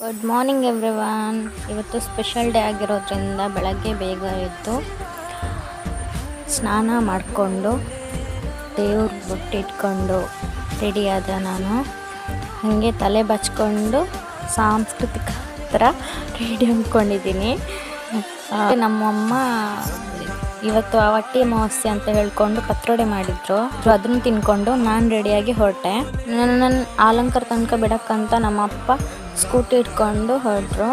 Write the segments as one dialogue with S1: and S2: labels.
S1: Good morning everyone ಇವತ್ತು special day ಆಗಿರೋದ್ರಿಂದ ಬೆಳಗ್ಗೆ ಬೇಗ ಎದ್ದು ಸ್ನಾನ ಮಾಡಿಕೊಂಡು ದೇವ್ರ ಬೊಟ್ಟಿಟ್ಕೊಂಡು ರೆಡಿಯಾದ ನಾನು. ಹಾಗೆ ತಲೆ ಬಚ್ಕೊಂಡು ಸಾಂಸ್ಕೃತಿಕ ಥರ ರೆಡಿ ಅಂದ್ಕೊಂಡಿದ್ದೀನಿ. ನಮ್ಮಮ್ಮ ಇವತ್ತು ಹೊಟ್ಟೆ ಅಮಾವಾಸ್ಯೆ ಅಂತ ಹೇಳ್ಕೊಂಡು ಪತ್ರೊಡೆ ಮಾಡಿದ್ರು. ಅದನ್ನು ತಿನ್ಕೊಂಡು ನಾನು ರೆಡಿಯಾಗಿ ಹೊರಟೆ. ನನ್ನ ಆಲಂಕಾರ ತನಕ ಬಿಡಕ್ಕಂತ ನಮ್ಮಪ್ಪ ಸ್ಕೂಟಿ ಇಟ್ಕೊಂಡು ಹೊರಟರು.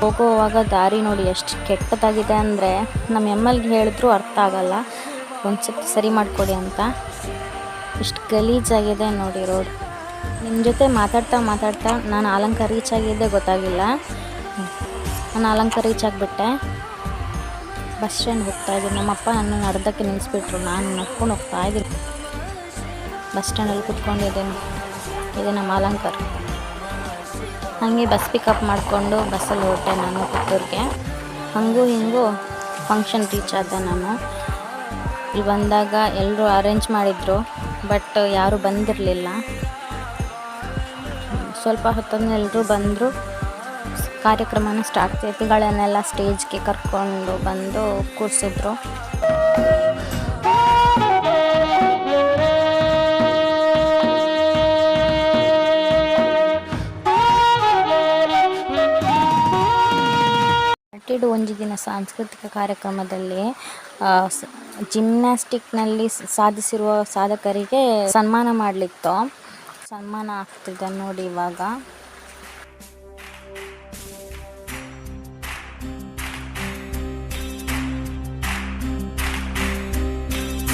S1: ಹೋಗುವಾಗ ದಾರಿ ನೋಡಿ ಎಷ್ಟು ಕೆಟ್ಟದಾಗಿದೆ ಅಂದರೆ ನಮ್ಮ ಎಮ್ಮಲ್ಗೆ ಹೇಳಿದ್ರು ಅರ್ಥ ಆಗಲ್ಲ. ಒಂದು ಸ್ವಲ್ಪ ಸರಿ ಮಾಡಿಕೊಡಿ ಅಂತ. ಇಷ್ಟು ಗಲೀಜಾಗಿದೆ ನೋಡಿ ರೋಡ್. ನಿಮ್ಮ ಜೊತೆ ಮಾತಾಡ್ತಾ ಮಾತಾಡ್ತಾ ನಾನು ಅಲಂಕಾರ ರೀಚ್ ಆಗಿದ್ದೆ ಗೊತ್ತಾಗಿಲ್ಲ. ನಾನು ಅಲಂಕಾರ ರೀಚ್ ಆಗಿಬಿಟ್ಟೆ. ಬಸ್ ಸ್ಟ್ಯಾಂಡ್ ಹೋಗ್ತಾ ಇದ್ದೀನಿ ನಮ್ಮಪ್ಪ ನನ್ನ ಅರ್ಧಕ್ಕೆ ನಿಲ್ಲಿಸ್ಬಿಟ್ರು ನಾನು ನಡ್ಕೊಂಡು ಹೋಗ್ತಾ ಇದ್ದೀನಿ ಬಸ್ ಸ್ಟ್ಯಾಂಡಲ್ಲಿ ಕುತ್ಕೊಂಡಿದ್ದೀನಿ. ಇದು ನಮ್ಮ ಅಲಂಕಾರ ಹಾಗೆ ಬಸ್ ಪಿಕಪ್ ಮಾಡಿಕೊಂಡು ಬಸ್ಸಲ್ಲಿ ಹೊರಟೆ ನಾನು ಪುತ್ತೂರಿಗೆ. ಹಾಗೂ ಹಿಂಗೂ ಫಂಕ್ಷನ್ ರೀಚ್ ಆದೆ ನಾನು. ಇಲ್ಲಿ ಬಂದಾಗ ಎಲ್ಲರೂ ಅರೇಂಜ್ ಮಾಡಿದರು ಬಟ್ ಯಾರೂ ಬಂದಿರಲಿಲ್ಲ. ಸ್ವಲ್ಪ ಹೊತ್ತೊಂದು ಎಲ್ಲರೂ ಬಂದರು. ಕಾರ್ಯಕ್ರಮನ ಸ್ಟಾರ್ಟ್ ಅತಿಥಿಗಳನ್ನೆಲ್ಲ ಸ್ಟೇಜ್ಗೆ ಕರ್ಕೊಂಡು ಬಂದು ಕೂರಿಸಿದ್ರು. ಅಟ್ಟಿಡು ಒಂಜಿ ದಿನ ಸಾಂಸ್ಕೃತಿಕ ಕಾರ್ಯಕ್ರಮದಲ್ಲಿ ಜಿಮ್ನಾಸ್ಟಿಕ್ನಲ್ಲಿ ಸಾಧಿಸಿರುವ ಸಾಧಕರಿಗೆ ಸನ್ಮಾನ ಮಾಡಲಿತ್ತು. ಸನ್ಮಾನ ಆಗ್ತಿದೆ ನೋಡಿ ಇವಾಗ.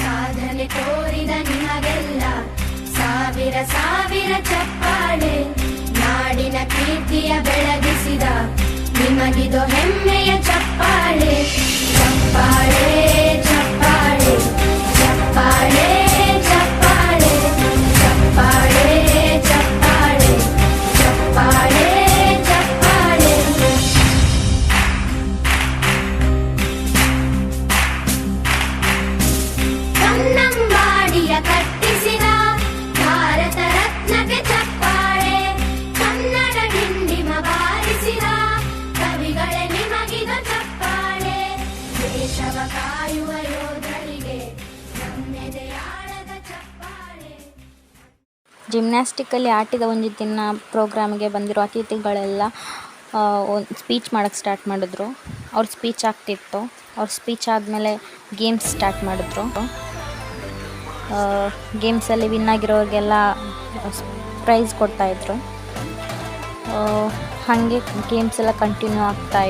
S2: ಸಾಧನೆ ತೋರಿದ ನಿಮಗೆಲ್ಲ, ಸಾವಿರ ಸಾವಿರ ಚಪ್ಪಾಳೆ, ನಾಡಿನ ಕೀರ್ತಿಯ ಬೆಳಗಿಸಿದ ನಿಮಗಿದು ಹೆಮ್ಮೆಯ ಚಪ್ಪಾಳೆ ಚಪ್ಪಾಳೆ ಚಪ್ಪಾಳೆ ಚಪ್ಪಾಳೆ ಚಪ್ಪಾಳೆ ಚಪ್ಪಾಳೆ ಚಪ್ಪಾಳೆ ಚಪ್ಪಾಳೆ ಚಪ್ಪಾಳೆ ಕನ್ನಂಬಾಡಿಯ ಕಟ್ಟಿಸಿದ ಭಾರತ ರತ್ನಕ್ಕೆ ಕಾಯುವ
S1: ಜಿಮ್ನಾಸ್ಟಿಕ್ಕಲ್ಲಿ ಆಟಿದ ಒಂದು ದಿನ ಪ್ರೋಗ್ರಾಮ್ಗೆ ಬಂದಿರೋ ಅತಿಥಿಗಳೆಲ್ಲ ಒಂದು ಸ್ಪೀಚ್ ಮಾಡೋಕ್ಕೆ ಸ್ಟಾರ್ಟ್ ಮಾಡಿದ್ರು. ಅವ್ರ ಸ್ಪೀಚ್ ಆಗ್ತಿತ್ತು. ಅವ್ರ ಸ್ಪೀಚ್ ಆದಮೇಲೆ ಗೇಮ್ಸ್ ಸ್ಟಾರ್ಟ್ ಮಾಡಿದ್ರು. ಗೇಮ್ಸಲ್ಲಿ ವಿನ್ ಆಗಿರೋರಿಗೆಲ್ಲ ಪ್ರೈಸ್ ಕೊಡ್ತಾಯಿದ್ರು ಹಾಗೆ ಗೇಮ್ಸ್ ಎಲ್ಲ ಕಂಟಿನ್ಯೂ ಆಗ್ತಾ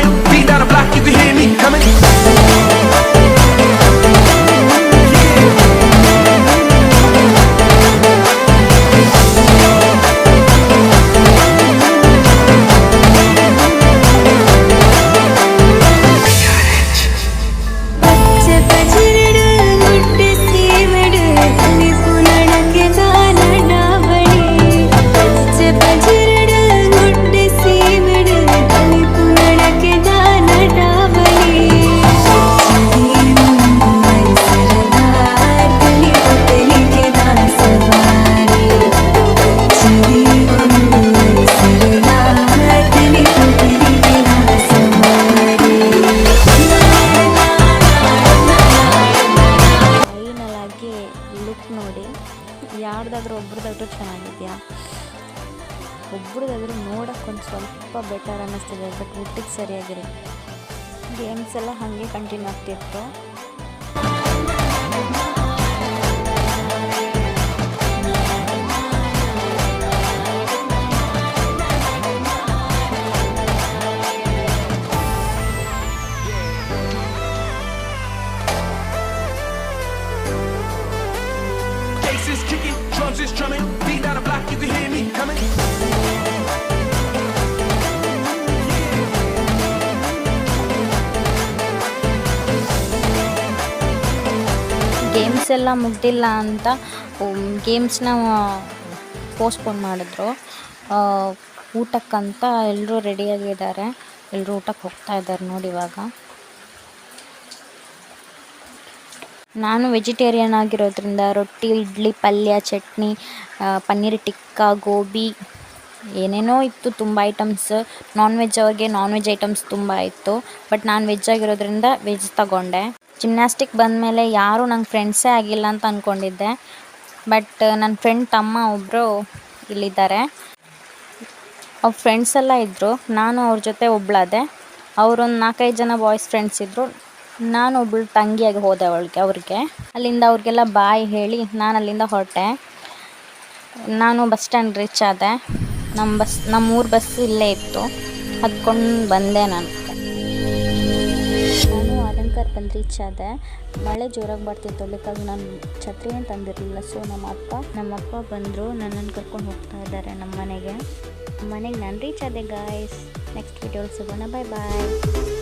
S3: coming.
S2: ಲುಕ್ ನೋಡಿ, ಯಾರ್ದಾದ್ರೂ ಒಬ್ರದಾದ್ರೂ
S1: ಚೆನ್ನಾಗಿದೆಯಾ? ಒಬ್ರದಾದ್ರೂ ನೋಡೋಕ್ಕೊಂದು ಸ್ವಲ್ಪ ಬೆಟರ್ ಅನ್ನಿಸ್ತಿದೆ ಬಟ್ ಊಟಕ್ಕೆ ಸರಿಯಾಗಿರುತ್ತೆ ಗೇಮ್ಸ್ ಎಲ್ಲ ಹಾಗೆ ಕಂಟಿನ್ಯೂ ಆಗ್ತಿತ್ತು.
S3: Is drumming. Deep down the block, you can hear me coming.
S1: Games ಎಲ್ಲ ಮುಗ್ದಿಲ್ಲ ಅಂತ ಗೇಮ್ಸ್ನ ಪೋಸ್ಟ್ಪೋನ್ ಮಾಡಿದ್ರು ಊಟಕ್ಕಂತ ಎಲ್ಲರೂ ರೆಡಿಯಾಗಿದ್ದಾರೆ ಎಲ್ಲರೂ ಊಟಕ್ಕೆ ಹೋಗ್ತಾ ಇದ್ದಾರೆ ನೋಡಿ ಇವಾಗ ನಾನು ವೆಜಿಟೇರಿಯನ್ ಆಗಿರೋದ್ರಿಂದ ರೊಟ್ಟಿ, ಇಡ್ಲಿ, ಪಲ್ಯ, ಚಟ್ನಿ ಪನ್ನೀರ್, ಟಿಕ್ಕಾ, ಗೋಬಿ, ಏನೇನೋ ಇತ್ತು ತುಂಬ ಐಟಮ್ಸ್ ನಾನ್ ವೆಜ್ ಅವ್ರಿಗೆ ನಾನ್ ವೆಜ್ ಐಟಮ್ಸ್ ತುಂಬ ಇತ್ತು. ಬಟ್ ನಾನು ವೆಜ್ ಆಗಿರೋದ್ರಿಂದ ವೆಜ್ ತಗೊಂಡೆ. ಜಿಮ್ನಾಸ್ಟಿಕ್ ಬಂದಮೇಲೆ ಯಾರೂ ನಂಗೆ ಫ್ರೆಂಡ್ಸೇ ಆಗಿಲ್ಲ ಅಂತ ಅಂದ್ಕೊಂಡಿದ್ದೆ ಬಟ್ ನನ್ನ ಫ್ರೆಂಡ್ ತಮ್ಮ ಒಬ್ಬರು ಇಲ್ಲಿದ್ದಾರೆ. ಅವ್ರ ಫ್ರೆಂಡ್ಸ್ ಎಲ್ಲ ಇದ್ದರು ನಾನು ಅವ್ರ ಜೊತೆ ಒಬ್ಳಾದೆ. ಅವರೊಂದು ನಾಲ್ಕೈದು ಜನ ಬಾಯ್ಸ್ ಫ್ರೆಂಡ್ಸ್ ಇದ್ದರು ನಾನು ಒಬ್ಳು ತಂಗಿಯಾಗಿ ಹೋದೆ ಅವಳಿಗೆ, ಅವ್ರಿಗೆ. ಅಲ್ಲಿಂದ ಅವ್ರಿಗೆಲ್ಲ ಬಾಯ್ ಹೇಳಿ ನಾನು ಅಲ್ಲಿಂದ ಹೊರಟೆ. ನಾನು ಬಸ್ ಸ್ಟ್ಯಾಂಡ್ ರೀಚ್ ಆದೆ. ನಮ್ಮ ಬಸ್ ನಮ್ಮ ಊರ ಬಸ್ ಇಲ್ಲೇ ಇತ್ತು. ಹತ್ಕೊಂಡು ಬಂದೆ ನಾನು. ನಾನು ಅಲಂಕಾರ ಬಂದು ರೀಚ್ ಆದೆ. ಮಳೆ ಜೋರಾಗಿ ಬರ್ತಿತ್ತು. ಅದಕ್ಕಾಗಿ ನಾನು ಛತ್ರಿ ಏನು ತಂದಿರಲಿಲ್ಲ. ಸೊ ನಮ್ಮ ಅಪ್ಪ ನಮ್ಮ ಅಪ್ಪ ಬಂದರು. ನನ್ನನ್ನು ಕರ್ಕೊಂಡು ಹೋಗ್ತಾ ಇದ್ದಾರೆ ನಮ್ಮ ಮನೆಗೆ ಮನೆಗೆ ನಾನು ರೀಚ್ ಆದೆ ಗಾಯ್ಸ್ ನೆಕ್ಸ್ಟ್ ವಿಡಿಯೋಲಿ ಸಿಗೋಣ. ಬಾಯ್ ಬಾಯ್